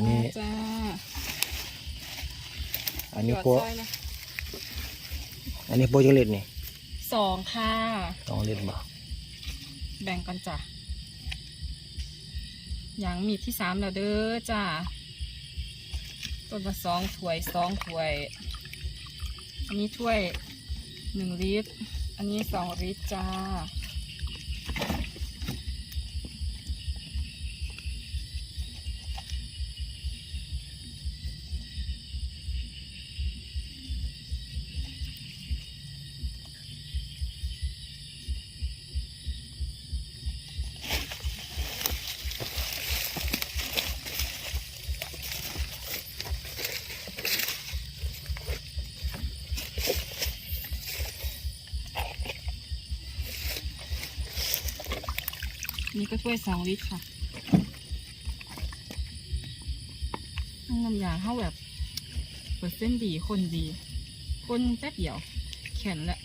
อันนี้ จ้าอันนี้หยอดโปะซอยนะอันนี้โปะจังเล็ดนี่สองค่ะ สองเล็ดบ่แบ่งกันจ้ะอย่างมีดที่สามแล้วเด้อจ้าต้นละสองถ้วยสองถ้วย อันนี้ถ้วยหนึ่งลิตร อันนี้สองลิตรจ้า นี่ก็ถ้วยสองลิตรค่ะน้ำยาเข้าแบบเปอร์เซ็นต์ดีคนดีคนแป๊บเดียวแข็งและ